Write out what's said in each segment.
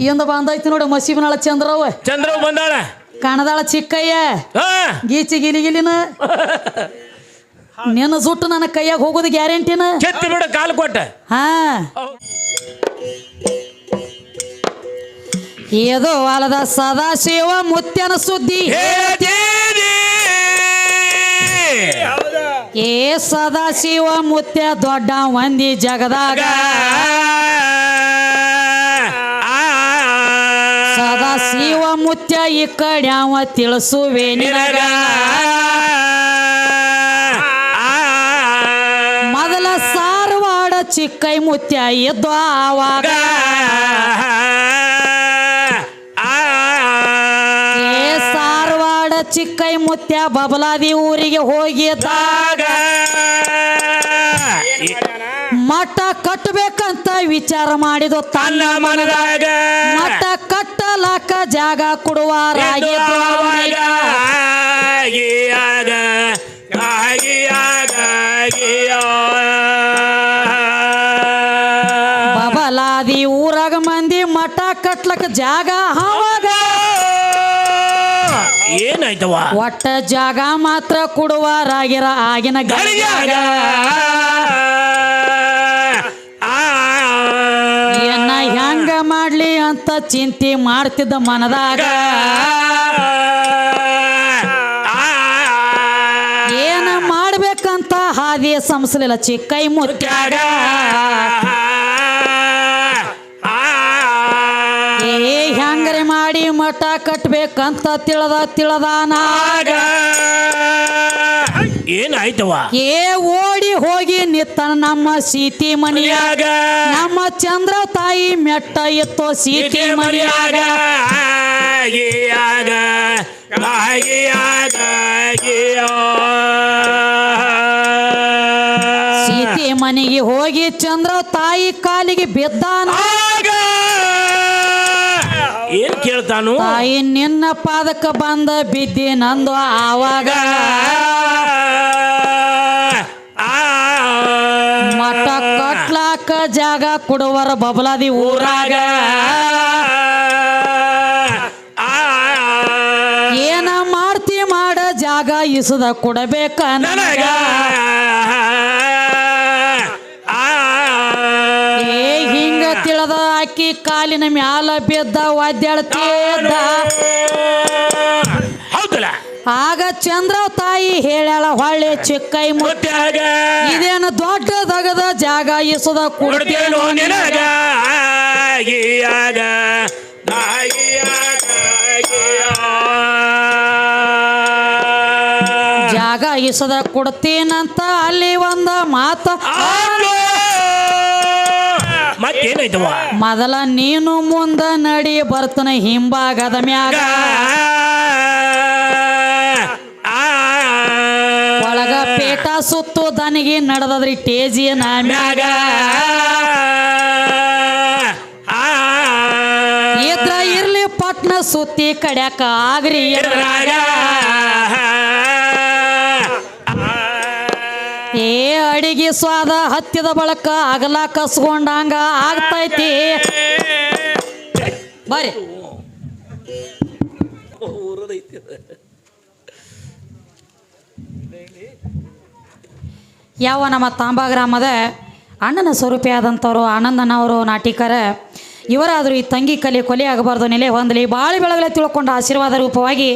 ಇಂದ ಬಂದೈತಿ ನೋಡು ಮಸೀಬನಾಳ ಚಂದ್ರವ. ಚಂದ್ರವ್ ಬಂದಾಳ. ಕಣದಾಳ ಚಿಕ್ಕಯ್ಯ. ಹಾ. ಗೀಚಿ ಗಿಲಿ ಗಿಲಿನ. ನಿನ್ನ ಸುಟ್ಟು ನನ್ನ ಕೈಯಾಗ ಹೋಗೋದು ಗ್ಯಾರಂಟಿನ? ಕೆತ್ತಿ ಬಿಡ ಕಾಲು ಕೊಟ್ಟ. ಹಾ. ಏದೋ ಅಲದ ಸದಾಶಿವ ಮುತ್ಯನ ಸುದ್ದಿ. ಹೇಳ್ತೀನಿ. ಏ ಸದಾಶಿವ ಮುತ್ಯ ದೊಡ್ಡ ಮಂದಿ ಜಗದಾಗ. ಸದಾಶಿವ ಮುತ್ಯ ಈ ಕಡ್ಯಾವ ತಿಳಿಸುವೆ ನಿನಗ. ಮೊದಲ ಸಾರವಾಡ ಚಿಕ್ಕೈ ಮುತ್ಯ ಇದ್ದು ಆವಾಗ. ಸಾರವಾಡ ಚಿಕ್ಕೈ ಮುತ್ಯ ಬಬಲಾದಿ ಊರಿಗೆ ಹೋಗಿದ್ದಾಗ ಮಠ ಕಟ್ಟಬೇಕಂತ ವಿಚಾರ ಮಾಡಿದ ತನ್ನ ಮನದಾಗ. ಮಠ ಕಟ್ಟಲಾಕ ಜಾಗ ಕೊಡುವ ರಾಗಿ ಬಬಲಾದಿ ಊರಾಗ ಮಂದಿ ಮಠ ಕಟ್ಲಕ್ಕ ಜಾಗ ಅವಾಗ ಏನಾಯ್ತವ ಒಟ್ಟ ಜಾಗ ಮಾತ್ರ ಕೊಡುವಾರಾಗಿರ ಆಗಿನ ಗಳಿಗ್ಯಾಗ ಮಾಡ್ಲಿ ಅಂತ ಚಿಂತೆ ಮಾಡ್ತಿದ್ದ ಮನದಾಗ. ಏನ ಮಾಡ್ಬೇಕಂತ ಹಾದಿ ಸಂಸಲಿಲ್ಲ ಚಿಕ್ಕೈ ಮುತ್ತಾಗ ಏ, ಹೆಂಗ್ರಿ ಮಾಡಿ ಮಠ ಕಟ್ಬೇಕಂತ ತಿಳದ ತಿಳದಾನ ಏನಾಯ್ತವ ಏ ಓಡಿ ಹೋಗಿ ನಿತ್ತ ನಮ್ಮ ಸೀತಿ ಮನೆಯಾಗ. ನಮ್ಮ ಚಂದ್ರ ತಾಯಿ ಮೆಟ್ಟ ಎತ್ತೋ ಸೀತಿ ಮನೆಯಾಗ. ಆಗಿಯಾಗ ಆಗಿಯಾಗ ಸೀತಿ ಮನೆಗೆ ಹೋಗಿ ಚಂದ್ರ ತಾಯಿ ಕಾಲಿಗೆ ಬಿದ್ದಾನ ಏನ್ ಕೇಳ್ತಾನು? ತಾಯಿ ನಿನ್ನ ಪಾದಕ್ಕೆ ಬಂದ ಬಿದ್ದಿ ನಂದು ಆವಾಗ. ಜಾಗ ಕೊಡುವರ ಬಬಲಾದಿ ಊರಾಗ. ಏನ ಮಾಡ್ತಿ ಮಾಡ ಜಾಗ ಇಸದ ಕೊಡಬೇಕ ನನಗ. ಏ, ಹಿಂಗ ತಿಳದ ಅಕ್ಕಿ ಕಾಲಿನ ಮ್ಯಾಲ ಬಿದ್ದ ಒದ್ದಾಳ್ತಿದ್ದ ಹೌದಲ್ಲ ಆಗ ಚಂದ್ರ ತಾಯಿ ಹೇಳ ಹೊಳ್ಳಿ ಚಿಕ್ಕೈ ಮುಟ್ಟಾಗ ಇದೇನು ದೊಡ್ಡ ತಗದ ಜಾಗ ಇಸದ ಕೊಡ್ತೇನೋ ನಿನಗ. ಆಗಿಯಾಗ ಜಾಗ ಇಸದ ಕೊಡ್ತೀನಂತ ಅಲ್ಲಿ ಒಂದ ಮಾತ. ಮೊದಲ ನೀನು ಮುಂದ ನಡಿ ಬರ್ತನ ಹಿಂಬಾಗದ ಮ್ಯಾಗ. ಸುತ್ತು ದನಿಗೆ ನಡೆದದ್ರಿ ಟೇಜಿಯ ನಾಮ್ಯಾಗ ಇದ್ರ ಇರ್ಲಿ ಪಟ್ನ ಸುತ್ತಿ ಕಡ್ಯಾಕ ಆಗ್ರಿ. ಏ ಅಡಿಗೆ ಸ್ವಾದ ಹತ್ತಿದ ಬಳಕ ಅಗಲ ಕಸ್ಕೊಂಡಂಗ ಆಗ್ತೈತಿ. ಬರ್ರಿ. ಯಾವ ನಮ್ಮ ತಾಂಬಾ ಗ್ರಾಮದ ಅಣ್ಣನ ಸ್ವರೂಪಿಯಾದಂಥವ್ರು ಆನಂದನವರು ನಾಟಿಕರ ಇವರಾದರೂ ಈ ತಂಗಿ ಕಲೆ ಕೊಲೆ ಆಗಬಾರ್ದು ನೆಲೆ ಹೊಂದಲಿ ಬಾಳಿ ಬೆಳಗಲೆ ತಿಳ್ಕೊಂಡ ಆಶೀರ್ವಾದ ರೂಪವಾಗಿ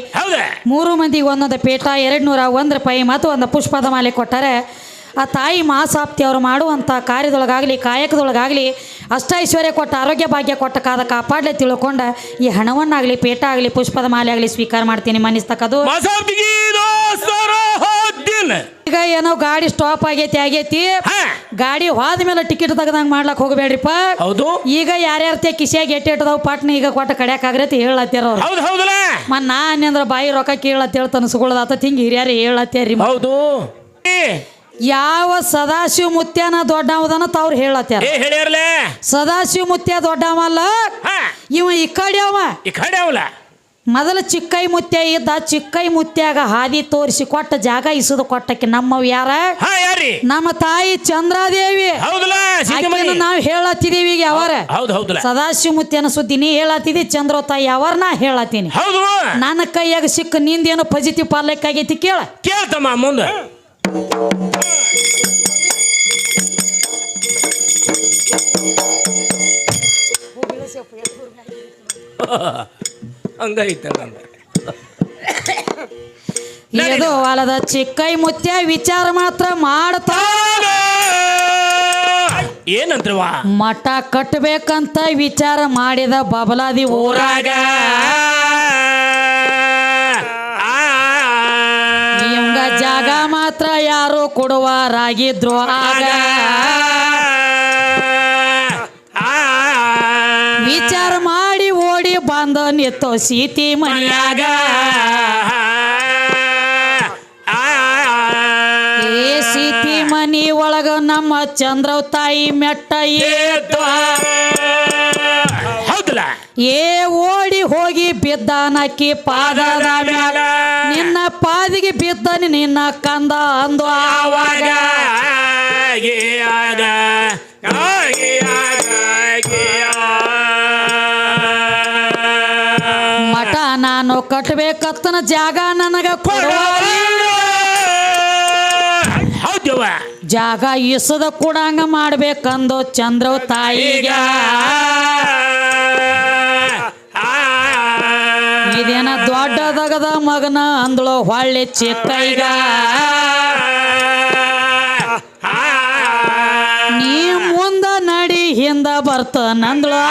ಮೂರು ಮಂದಿಗೆ ಒಂದೊಂದು ಪೇಟ ಎರಡು ನೂರ ಒಂದು ರೂಪಾಯಿ ಮತ್ತು ಒಂದು ಪುಷ್ಪದ ಮಾಲೆ ಕೊಟ್ಟರೆ ಆ ತಾಯಿ ಮಾಸಾಪ್ತಿ ಅವರು ಮಾಡುವಂಥ ಕಾರ್ಯದೊಳಗಾಗಲಿ ಕಾಯಕದೊಳಗಾಗಲಿ ಅಷ್ಟೈಶ್ವರ್ಯ ಕೊಟ್ಟ ಆರೋಗ್ಯ ಭಾಗ್ಯ ಕೊಟ್ಟ ಕಾದ ಕಾಪಾಡಲೆ ತಿಳ್ಕೊಂಡ ಈ ಹಣವನ್ನಾಗಲಿ ಪೇಟ ಆಗಲಿ ಪುಷ್ಪದ ಮಾಲೆ ಆಗಲಿ ಸ್ವೀಕಾರ ಮಾಡ್ತೀನಿ ಮನಿಸ್ತಕ್ಕದು ಮಸಾಬ್ದಿಗಿ ಈಗ ಏನೋ ಗಾಡಿ ಸ್ಟಾಪ್ ಆಗೈತಿ ಆಗೈತಿ. ಹಾ. ಗಾಡಿ ಹೋದ ಮೇಲೆ ಟಿಕೆಟ್ ತೆಗ್ದಂಗೆ ಮಾಡ್ಲಕ್ ಹೋಗಬೇಡ್ರಿಪ್ಪ. ಹೌದು. ಈಗ ಯಾರ್ಯಾರ ಕಿಸಿಯಾಗ ಎಟ್ಟಿ ಇಟ್ಟದವ್ ಪಟ್ನ ಈಗ ಕೊಟ್ಟ ಕಡ್ಯಾಕಾಗ್ರತಿ ಹೇಳತ್ತೀರ ಅವ್ರು. ಹೌದು ಹೌದಲ್ಲ? ಮತ್ ನಾ ಅನ್ಯಂದ್ರ ಬಾಯಿ ರೊಕ್ಕ ಕೇಳತ್ತೇಳ ಹೇಳ್ತಾನ ಹಿಂಗ್ ಹಿರಿಯರು ಹೇಳತ್ತೇರಿ ಹೌದು. ಏ ಯಾವ ಸದಾಶಿವ ಮುತ್ಯನ ದೊಡ್ಡವದನ ಅವ್ರು ಹೇಳತ್ತಾರ ಏ ಹೇಳ್ಯಾರಲೇ? ಸದಾಶಿವ ಮುತ್ಯ ದೊಡ್ಡವಲ್ಲ ಹಾ. ಇವ ಈ ಕಡೆ ಅವ. ಈ ಕಡೆ ಅವಲ್ಲ ಮೊದಲ ಚಿಕ್ಕೈ ಮುತ್ಯ ಇದ್ದ ಚಿಕ್ಕೈ ಮುತ್ಯಾಗ ಹಾದಿ ತೋರಿಸಿ ಕೊಟ್ಟ ಜಾಗ ಇಸುದು ಕೊಟ್ಟಕ್ಕೆ ನಮ್ಮವ್ ಯಾರ? ಹಾ ಯಾರಿ? ನಮ್ಮ ತಾಯಿ ಚಂದ್ರಾದೇವಿ. ಹೌದಲ್ಲ ಆಕೆನ ನಾವು ಹೇಳತ್ತಿದೀವಿ ಈಗ ಯಾವಾರ? ಹೌದು ಹೌದಲ್ಲ. ಸದಾಶಿವ ಮುತ್ಯನ ಸುದ್ದಿ ನೀ ಹೇಳತ್ತಿದಿ ಚಂದ್ರ ತಾಯಿ ಯಾವಾರ ನಾ ಹೇಳತ್ತೀನಿ ಹೌದು. ನನ್ನ ಕೈಯಾಗ ಸಿಕ್ಕ ನಿಂದೇನು ಪಜಿತಿ ಪಾಲಕ್ಕಾಗೈತಿ ಕೇಳ. ಕೇಳ್ತಮ್ಮ ಮುಂದೆ. ಹಂಗೈತೆ ಇದು ಹೊಲದ ಚಿಕ್ಕೈ ಮುತ್ಯ ವಿಚಾರ ಮಾತ್ರ ಮಾಡ್ತಾ ಏನಂತ್ರವಾ ಮಠ ಕಟ್ಟಬೇಕಂತ ವಿಚಾರ ಮಾಡಿದ ಬಬಲಾದಿ ಊರಾಗ. ನಿಮ್ಗ ಜಾಗ ಮಾತ್ರ ಯಾರು ಕೊಡುವರಾಗಿದ್ರು ಆಗ. ವಿಚಾರ ಬಂದ ನಿತ್ತೋ ಸೀತಿ ಮನೆಯಾಗ. ಏ ಸೀತಿ ಮನಿ ಒಳಗ ನಮ್ಮ ಚಂದ್ರ ತಾಯಿ ಮೆಟ್ಟ ಏ ಓಡಿ ಹೋಗಿ ಬಿದ್ದಾನಕ್ಕಿ ಪಾದದ ಮ್ಯಾಲ. ನಿನ್ನ ಪಾದಿಗೆ ಬಿದ್ದನಿ ನಿನ್ನ ಕಂದ ಅಂದು ಆವಾಗ. ಆಗ ಮಠ ನಾನು ಕಟ್ಟಬೇಕತ್ತನ ಜಾಗ ನನಗ ಹೌದವ್ವ ಜಾಗ ಇಸದ ಕೊಡಂಗ ಮಾಡ್ಬೇಕಂದು ಚಂದ್ರ ತಾಯಿಗ. ಇದೇನ ದೊಡ್ಡದಗದ ಮಗನ ಅಂದಳು ಹೊಳ್ಳಿ ಚಿಕ್ಕೈಗ ನೀ ಮುಂದ ನಡಿ ಹಿಂದ ಬರ್ತ ನಂದಳು.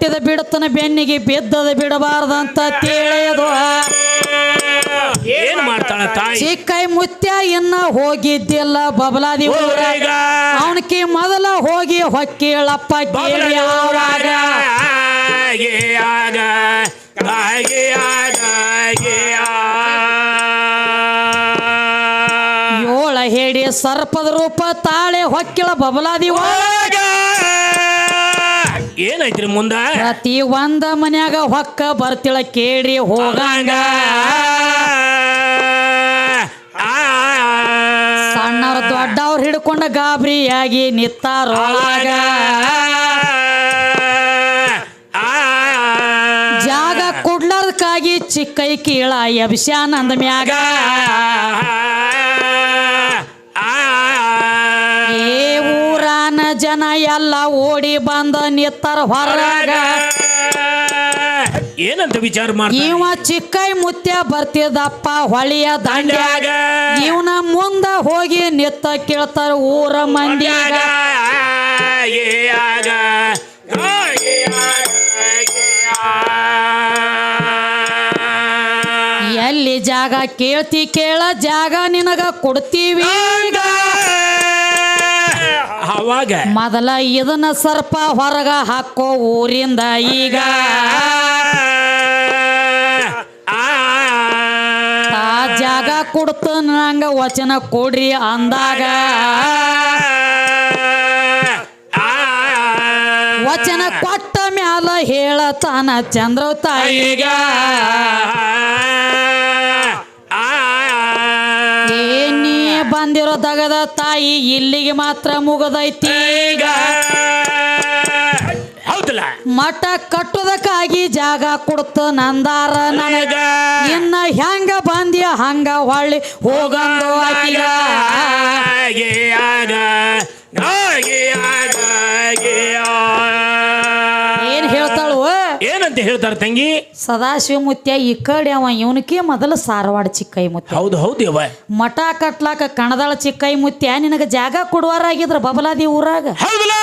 ಹುಟ್ಟಿದ ಬಿಡತನ ಬೆನ್ನಿಗೆ ಬಿದ್ದದ ಬಿಡಬಾರ್ದಂತ ತಿಳಿಯದು. ಏನ್ ಮಾಡ್ತಾಳ ತಾಯಿ? ಚಿಕ್ಕೈ ಮುತ್ಯ ಇನ್ನ ಹೋಗಿದ್ದಿಲ್ಲ ಬಬಲಾದಿ ಊರಾಗ. ಅವನಕಿ ಮೊದಲ ಹೋಗಿ ಹೊಕ್ಕೇಳಪ್ಪ ಕೇಳಿ ಏಳ ಹೇಳಿ ಸರ್ಪದ ರೂಪ ತಾಳೆ ಹೊಕ್ಕಿಳ ಬಬಲಾದಿ ಊರಾಗ. ಏನೈತ್ರಿ ಮುಂದ? ಪ್ರತಿ ಒಂದ ಮನ್ಯಾಗ ಹೊಕ್ಕ ಬರ್ತಿಳ ಕೇಳಿ ಹೋಗಂಗ. ಸಣ್ಣವ್ರ ದೊಡ್ಡವ್ರ ಹಿಡ್ಕೊಂಡ ಗಾಬರಿಯಾಗಿ ನಿತ್ತಾರೊಳಗ ಜಾಗ ಕೊಡ್ಲಾರ್ದಕ್ಕಾಗಿ ಚಿಕ್ಕೈ ಕೀಳ ಎಬ್ಸ್ಯಾನಂದ ಮ್ಯಾಗ. ಎಲ್ಲ ಓಡಿ ಬಂದ ನಿತ್ತರ ಹೊರಗ. ಏನಂತ ವಿಚಾರ ಮಾಡಿ ಇವ ಚಿಕ್ಕೈ ಮುತ್ಯ ಬರ್ತಿದಪ್ಪ ಹೊಳಿಯ ದಂಡ್ಯಾಗ. ಇವನ ಮುಂದ ಹೋಗಿ ನಿತ್ತ ಕೇಳ್ತಾರ ಊರ ಮಂದ್ಯಾಗ ಎಲ್ಲಿ ಜಾಗ ಕೇಳ್ತಿ ಕೇಳ ಜಾಗ ನಿನಗ ಕೊಡ್ತೀವಿ ಈಗ. ಅವಾಗ ಮೊದಲ ಇದನ್ನ ಸರ್ಪ ಹೊರಗ ಹಾಕೋ ಊರಿಂದ ಈಗ ಆ ಜಾಗ ಕೊಡ್ತ ನಂಗ ವಚನ ಕೊಡ್ರಿ ಅಂದಾಗ ವಚನ ಕೊಟ್ಟ ಮ್ಯಾಲ ಹೇಳತಾನ ಚಂದ್ರ ತಾಯಿಗ ಏ ಬಂದಿರೋ ದಗದ ತಾಯಿ ಇಲ್ಲಿಗೆ ಮಾತ್ರ ಮುಗದೈತಿ. ಹೌದಲ್ಲ? ಮಠ ಕಟ್ಟುದಕ್ಕಾಗಿ ಜಾಗ ಕೊಡ್ತು ನಂದಾರ ನನಗ. ಇನ್ನ ಹೆಂಗ ಬಂದ್ಯ ಹಂಗ ಹೊಳ್ಳಿ ಹೋಗಂದು ಆಕಿಗ ಏನಂತ ಹೇಳ್ತಾರೆ ತಂಗಿ. ಸದಾಶಿವ ಮುತ್ಯ ಈ ಕಡೆ ಅವ ಇವನಕ್ಕೆ ಮೊದಲು ಸಾರವಾಡ ಚಿಕ್ಕೈ ಮುತ್ಯ ಹೌದು ಹೌದು ಯವ್ವ. ಮಠ ಕಟ್ಲಾಕ ಕಣದಾಳ ಚಿಕ್ಕೈ ಮುತ್ಯ ನಿನಗ ಜಾಗ ಕೊಡುವಾರಾಗಿದ್ರ ಬಬಲಾದಿ ಊರಾಗ. ಹೌದಲ್ಲ?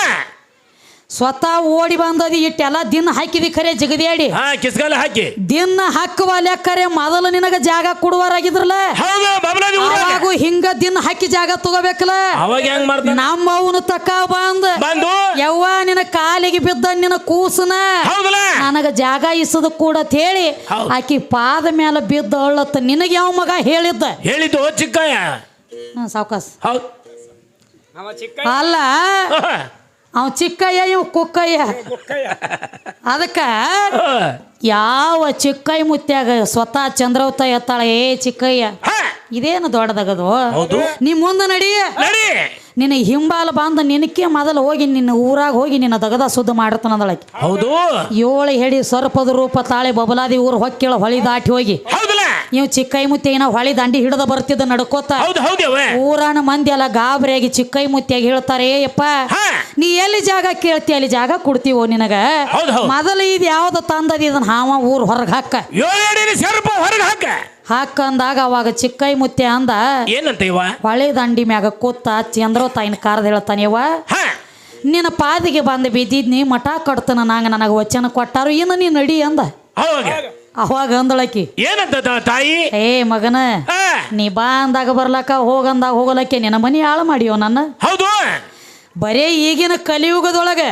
ಸ್ವತಃ ಓಡಿ ಬಂದದಿ ಇಟ್ಟೆಲ್ಲ ದಿನ ಹಾಕಿದಿ ಖರೆ ಜಗದಿಯಾಡಿ. ಹಾ ಕಿಸ್ಗಾಲ ಹಾಕಿ. ದಿನ ಹಾಕುವ ಲೆಕ್ಕರೆ ಮೊದಲು ನಿನಗ ಜಾಗ ಕೊಡುವರಾಗಿದ್ರಲ್ಲ? ಹೌದು ಬಬಲಾದಿ ಊರಾಗ ಅವಾಗೂ ಹಿಂಗ ದಿನ ಹಾಕಿ ಜಾಗ ತಗೋಬೇಕಲ್ಲ? ಅವಾಗ ಹೆಂಗ್ ಮಾಡ್ತಾನ ನಮ್ಮ ಅವನು ತಕ್ಕ ಬಂದ. ಬಂದು? ಯವ್ವ ನಿನ್ನ ಕಾಲಿಗೆ ಬಿದ್ದ ನಿನ್ನ ಕೂಸನ ಹೌದಲ್ಲ? ನನಗ ಜಾಗ ಇಸದ ಕೂಡ ಅಂತ ಹೇಳಿ ಹೌದ್. ಆಕಿ ಪಾದ ಮೇಲೆ ಬಿದ್ದ ಅಳ್ಳತ್ತ ನಿನಗೆ ಯಾವ ಮಗ ಹೇಳಿದ್ದ? ಹೇಳಿದ್ದು ಚಿಕ್ಕಯ್ಯ. ಹ್ಮ್, ಸಾವ್ಕಾಸ್. ಹೌದು. ಅಲ್ಲ ಅವ್ ಚಿಕ್ಕಯ್ಯ ಇವ್ ಕುಕ್ಕಯ್ಯ. ಅದಕ್ಕೆ ಯಾವ ಚಿಕ್ಕಯ್ಯ ಮುತ್ಯಾಗ ಸ್ವತಃ ಚಂದ್ರವತ ಎತ್ತಾಳ? ಏ ಚಿಕ್ಕಯ್ಯ ಇದೇನು ದೊಡ್ಡದಾಗದು? ಹೌದು. ನೀ ಮುಂದೆ ನಡಿ. ನಿನ್ನ ಹಿಂಬಾಲ ಬಂದ ನಿನಕ್ಕೆ ಮೊದಲು ಹೋಗಿ ನಿನ್ನ ಊರಾಗ ಹೋಗಿ ನಿನ್ನ ದಗದ ಸುದ್ದಿ ಮಾಡತನದಳಕಿ ಹೌದು. ಏಳು ಹೇಳಿ ಸರ್ಪದ ರೂಪ ತಾಳೆ ಬಬಲಾದಿ ಊರು ಹೊಕ್ಕಿಳ ಹೊಳಿ ದಾಟಿ ಹೋಗಿ. ನೀವು ಚಿಕ್ಕೈ ಮುತ್ತಿನ ಹೊಳಿ ದಂಡಿ ಹಿಡಿದ ಬರ್ತಿದ್ದ ನಡ್ಕೋತ. ಊರಾನ ಮಂದಿ ಎಲ್ಲ ಗಾಬರಿಯಾಗಿ ಚಿಕ್ಕೈ ಮುತ್ತಿಯಾಗಿ ಹೇಳ್ತಾರೆ ಏಯಪ್ಪ. ನೀ ಎಲ್ಲಿ ಜಾಗ ಕೇಳ್ತಿ ಅಲ್ಲಿ ಜಾಗ ಕೊಡ್ತೀವೋ ನಿನಗ? ಹೌದು, ಹೌದು. ಮೊದಲು ಇದು ಯಾವ್ದು ತಂದದ? ಇದನ್ನ ಹಾವ ಊರ್ ಹೊರಗೆ ಹಾಕ. ಸರ್ಪ ಹೊರಗೆ ಹಾಕ. ಹಾಕಂದಾಗ ಅವಾಗ ಚಿಕ್ಕೈ ಮುತ್ತೆ ಅಂದ ಏನಂತ ಇವ? ಹೊಳೆ ದಂಡಿ ಮ್ಯಾಗ ಕೂತ ಚಂದ್ರೋ ತಾಯಿನ ಕಾರದ ಹೇಳ್ತಾನೆ ಇವ. ಹಾ. ನಿನ್ನ ಪಾದಿಗೆ ಬಂದು ಬಿದ್ದಿದ್ನಿ ಮಠ ಕಟ್ತನ ನಂಗೆ ನನಗೆ ವಚನ ಕೊಟ್ಟಾರು ಇನ್ನು ನೀ ನಡಿ ಅಂದ. ಅವಾಗ? ಅವಾಗ ಅಂದಳಕಿ. ಏನಂತ ತ- ತಾಯಿ? ಏ ಮಗನ ನೀ ಬಾ ಅಂದಾಗ ಬರ್ಲಕ್ಕ ಹೋಗಂದಾಗ ಹೋಗಲಕ್ಕೆ ನಿನ್ನ ಮನಿ ಹಾಳು ಮಾಡಿಯೋ ನನ್ನ? ಹೌದು. ಬರೇ ಈಗಿನ ಕಲಿಯುಗದೊಳಗೆ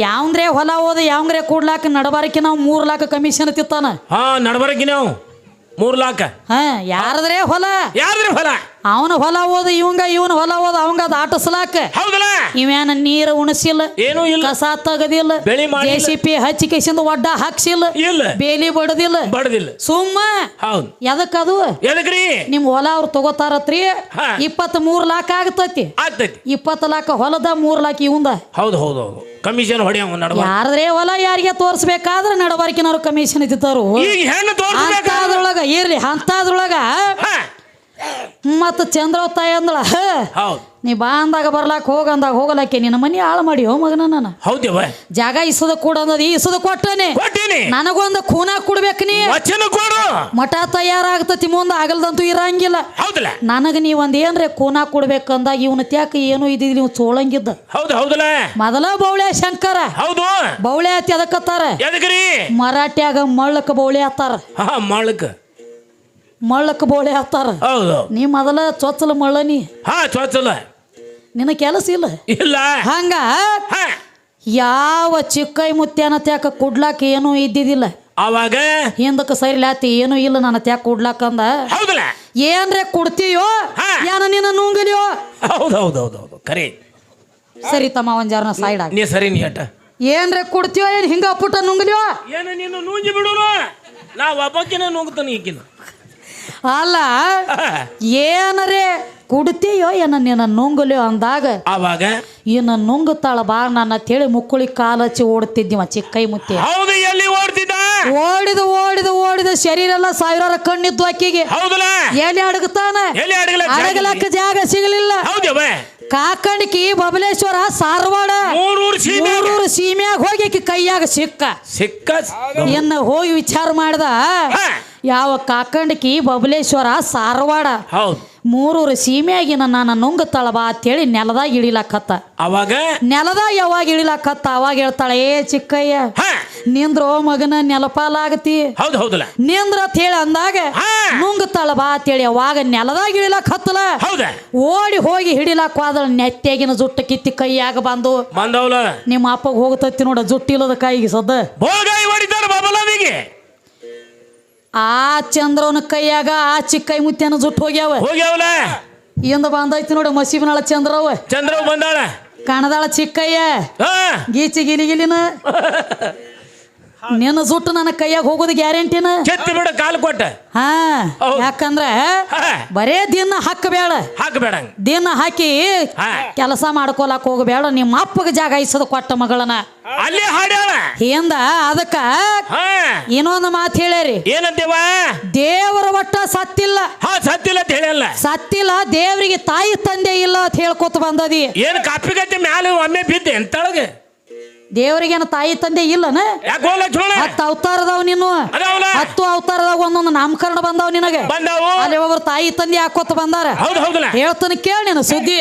ಯಾವಂದ್ರೆ ಹೊಲ ಹೋದ ಯಾವಂದ್ರೆ ಕೂಡ್ಲಾಕ ನಡಬಾರಕ್ಕೆ ನಾವು ಮೂರ್ ಲಾಖ ಕಮಿಷನ್ ತಿತ್ತಾನ ಹಾ ನಡಬಾರಕಿ ನಾವು ಮೂರ್ ಲಾಖ ಹಾ ಯಾರದ್ರೆ ಹೊಲ? ಯಾರದ್ರೆ ಹೊಲ? ಅವನ ಹೊಲ ಹೋದ ಇವಂಗ ಇವನ ಹೊಲ ಹೋದ ಅವಂಗ ಅದ ಆಟಸ್ಲಾಕ. ಹೌದಲ್ಲ? ಇವೇನ ನೀರ ಉಣಸಿಲ್ಲ ಏನು ಇಲ್ಲ. ಕಸ ತಗದಿಲ್ಲ ಬೆಳಿ ಮಾಡಿ ಜೆ ಸಿ ಪಿ ಹಚ್ಚಿಕೆಸಿಂದ ಒಡ್ಡ ಹಾಕ್ಸಿಲ್ಲ ಇಲ್ಲ. ಬೇಲಿ ಬಡದಿಲ್ಲ. ಬಡದಿಲ್ಲ. ಸುಮ್ಮ. ಹೌದು. ಎದಕ್ಕದು ಎದಕ್ರಿ? ನಿಮ್ ಹೊಲ ಅವ್ರು ತಗೋತಾರತ್ರಿ ಇಪ್ಪತ್ ಇಪ್ಪತ್ತ್ ಮೂರ್ ಲಾಕ್ ಆಗತೈತಿ. ಆಗ್ತೈತಿ. ಇಪ್ಪತ್ತು ಲಾಖ ಹೊಲದ ಮೂರ್ ಲಾಕ್ ಇವಂದ. ಹೌದು ಹೌದು ಹೌದು. ಕಮಿಷನ್ ಹೊಡಿಯವ ಯಾರದ್ರೆ ಹೊಲ ಯಾರಿಗೆ ತೋರಿಸ್ಬೇಕಾದ್ರೆ ನಡಬಾರ್ಕಿನವ್ರು ಕಮಿಷನ್ ಇದ್ದಿತ್ತಾರು ಈಗ ಹೆಣ್ಣು ಇರ್ಲಿ ಅಂತದ್ರೊಳಗ ಮತ್ತ ಚಂದ್ರವತಾಯ ಅಂದಳ ಹೌದು. ನೀ ಬಾ ಅಂದಾಗ ಬರ್ಲಾಕ ಹೋಗಂದಾಗ ಹೋಗಲಾಕೆ ನಿನ್ನ ಮನಿ ಹಾಳು ಮಾಡಿ ಹೋ ಮಗನ ನಾನು ಹೌದವ ಜಾಗ ಇಸದ ಕೂಡ ಅಂದದ ಇಸದ ಕೊಟ್ಟನೆ. ಕೊಟ್ಟೀನಿ. ನನಗೊಂದು ಖೂನ ಕೊಡ್ಬೇಕು ನೀ. ಮಠ ತಯಾರಾಗ್ತತಿ ಮುಂದೆ ಆಗಲ್ದಂತೂ ಇರಂಗಿಲ್ಲ. ಹೌದಲ್ಲ. ನನಗ ನೀ ಒಂದ್ ಏನ್ರೆ ಖೂನ ಕೊಡ್ಬೇಕಂದಾಗ ಇವನ ತ್ಯಾಕ ಏನು ಇದ್ದಿದ್ ನೀವು ಚೋಳಂಗಿದ್ದ. ಹೌದು ಹೌದಲ್ಲ. ಮೊದಲ ಬೌಳೆ ಶಂಕರ. ಹೌದು. ಬೌಳೆ ಹತ್ತಿ ಅದಕ್ಕತ್ತಾರ. ಮರಾಠಿಯಾಗ ಮಳ್ಳಕ ಬೌಳೆ ಹತ್ತಾರ ಹಾ ಮಾಡಕ್ ಮಳ್ಳಕ ಹಾಕ್ತಾರ. ಹೌದು. ನೀ ಮೊದಲ ಚೊಚ್ಚಲ ಮಳ್ಳನಿ. ಹಾ ಚೊಚ್ಚಲ. ನಿನ್ನ ಕೆಲಸ ಇಲ್ಲ. ಇಲ್ಲ. ಹಂಗ? ಹಾ. ಯಾವ ಚಿಕ್ಕೈ ಮುತ್ಯಾನ ತ್ಯಾಕ ಕುಡ್ಲಾಕ ಏನೂ ಇದ್ದಿದ್ದಿಲ್ಲ. ಅವಾಗ ಹಿಂದಕ್ಕೆ ಸರಿಲಾತಿ ಏನೂ ಇಲ್ಲ ನನ್ನ ತ್ಯಾಕ ಕುಡ್ಲಾಕ ಅಂದ. ಹೌದಲ್ಲ? ಏನ್ರೆ ಕುಡ್ತೀಯೋ ಹಾ. ಏನ ನಿನ್ನ ನುಂಗಲಿಯೋ? ಹೌದು ಹೌದು ಹೌದು ಹೌದು ಕರೆ. ಸರಿ ತಮ್ಮ ಒಂದ್ ಜಾರನ ಸೈಡ್ ಆಗಿ ನೀ ಸರಿ ನೀ ಅಟ್ಟ ಏನ್ರೆ ಕುಡ್ತೀಯೋ ಏನ್ ಹಿಂಗ ಪುಟ್ಟ ನುಂಗಲಿಯೋ? ಏನು ನೀನು ಬಿಡೋನು? ನಾ ಒಬ್ಬಕ್ಕಿನ ನುಂಗ್ತಾನೆ ಈಗಿನ ಅಲ್ಲ ಏನರೇ ಕುಡ್ತೀಯೋ ಏನ ನಿನ್ನ ನುಂಗಲಿಯೋ ಅಂದಾಗ? ಅವಾಗ ಏನ ನುಂಗುತ್ತಾಳ ಬಾ ನನ್ನ ತಿಳಿ ಮುಕ್ಕುಳಿ ಕಾಲಚ್ಚಿ ಓಡ್ತಿದ್ದೀವ ಚಿಕ್ಕೈ ಮುತ್ತಿ ಹೌದು ಎಲ್ಲಿ ಓಡ್ತಿದ್ದ? ಓಡಿದ ಓಡಿದ ಓಡಿದ ಶರೀರ ಎಲ್ಲ ಸಾವಿರಾರು ಕಣ್ಣಿದ್ದು ಅಕ್ಕಿಗೆ. ಹೌದಲ್ಲ? ಎಲ್ಲಿ ಅಡಗತಾನ ಎಲ್ಲಿ ಅಡಗಲ ಅಡಗಲಕ್ಕ ಜಾಗ ಸಿಗಲಿಲ್ಲ. ಹೌದವ ಕಾಕಂಡಿಕಿ ಬಬಲೇಶ್ವರ ಸಾರವಾಡ ಮೂರೂರು ಸೀಮೆ ಮೂರೂರು ಸೀಮ್ಯಾಗ ಹೋಗಿ ಆಕಿ ಕೈಯಾಗ ಸಿಕ್ಕ. ಸಿಕ್ಕ ಎನ್ನ ಹೋಗಿ ವಿಚಾರ ಮಾಡ್ದ ಯಾವ ಕಾಕಂಡಕಿ ಬಬಲೇಶ್ವರ ಸಾರವಾಡ. ಹೌದು. ಮೂರೂರು ಸೀಮೆಯಾಗಿನ ನಾನು ನುಂಗುತ್ತಾಳ ಬಾ ಅಂತೇಳಿ ನೆಲದಾಗ ಇಳಿಲಾಕತ್ತ. ಅವಾಗ? ನೆಲದಾಗ ಯಾವಾಗ ಇಳಿಲಾಕತ್ತ? ಅವಾಗ ಹೇಳ್ತಾಳೆ ಏ ಚಿಕ್ಕಯ್ಯ ನಿಂದ್ರೋ ಮಗನ ನೆಲಪಾಲಾಗತಿ. ಹೌದು ಹೌದಲ್ಲ. ನಿಂದ್ರ ಅಂತ ಹೇಳಿ ಅಂದಾಗ ಹಾ. ನುಂಗತಾಳ ಬಾ ಅಂತೇಳಿ ಅವಾಗ ನೆಲದಾಗ ಇಳಿಲಾಕ ಹತ್ತಲ ಓಡಿ ಹೋಗಿ ಹಿಡಿಲಾಕ ಹೋದಳ ನೆತ್ತೆಗಿನ ಜುಟ್ಟ ಕಿತ್ತಿ ಕೈಯಾಗ ಬಂದು ಬಂದವಲ ನಿಮ್ಮ ಅಪ್ಪಗೆ ಹೋಗತತ್ತಿ ನೋಡ ಜುಟ್ಟಿ ಇಲ್ಲದ ಕೈಗೆ ಸದ್ದ. ಆ ಚಂದ್ರವನ ಕೈಯಾಗ ಆ ಚಿಕ್ಕೈ ಮುತ್ಯನ ಜುಟ್ಟು ಹೋಗ್ಯಾವ. ಹೋಗ್ಯಾವಲ್ಲ? ಇಂದ ಬಂದೈತಿ ನೋಡ ಮಸೀಬಿನಾಳ ಚಂದ್ರವ. ಚಂದ್ರವ ಬಂದಾಳ? ಕಣದಾಳ ಚಿಕ್ಕಯ್ಯ ಗೀಚಿ ಗಿಲಿ ಗಿಲಿನ. ನಿನ್ನ ಸುಟ್ಟು ನನ್ನ ಕೈಯಾಗ ಹೋಗೋದು ಗ್ಯಾರಂಟಿನ ಕೆತ್ತಿ ಬಿಡ ಕಾಲು ಕೊಟ್ಟ. ಹಾ ಹೌದ್. ಯಾಕಂದ್ರ ಹಾ. ಬರೇ ದಿನ ಹಾಕಬೇಡ. ಹಾಕಬೇಡ ದಿನ ಹಾಕಿ ಕೆಲಸ ಮಾಡ್ಕೊಲಾಕ ಹೋಗಬೇಡ ನಿಮ್ಮ ಅಪ್ಪಗ ಜಾಗ ಐಸದ ಕೊಟ್ಟ ಮಗಳನ್ನ. ಅಲ್ಲಿ ಹಾಡ್ಯಾಳ. ಹಿಂದ ಅದಕ್ಕ ಹಾ. ಇನ್ನೊಂದು ಮಾತು ಹೇಳ್ಯಾರಿ. ಏನಂತೀವ? ದೇವರ ಒಟ್ಟ ಸತ್ತಿಲ್ಲ. ಹಾ ಸತ್ತಿಲ್ಲ ಅಂತ ಹೇಳಲ್ಲ ಸತ್ತಿಲ್ಲ ದೇವರಿಗೆ ತಾಯಿ ತಂದೆ ಇಲ್ಲ ಅಂತ ಹೇಳ್ಕೊತ ಬಂದದಿ. ಏನು ಕಾಪಿ ಗಟ್ಟಿ ಮ್ಯಾಲ ಒಮ್ಮೆ ಬಿದ್ದೆ ಎಂತಳಗೆ? ದೇವರಿಗೇನ ತಾಯಿ ತಂದೆ ಇಲ್ಲನ? ಹತ್ತು ಅವತಾರದವ್ ನೀನು. ಹತ್ತು ಅವತಾರದಾಗ ಒಂದೊಂದು ನಾಮಕರಣ ಬಂದಾವ್ ನಿನಗೆ. ಅಲ್ಲಿ ಒಬ್ಬರು ತಾಯಿ ತಂದೆ ಹಾಕೋತ ಬಂದಾರ. ಹೇಳ್ತಾನೆ ಕೇಳಿ ನೀನು ಸುದ್ದಿ.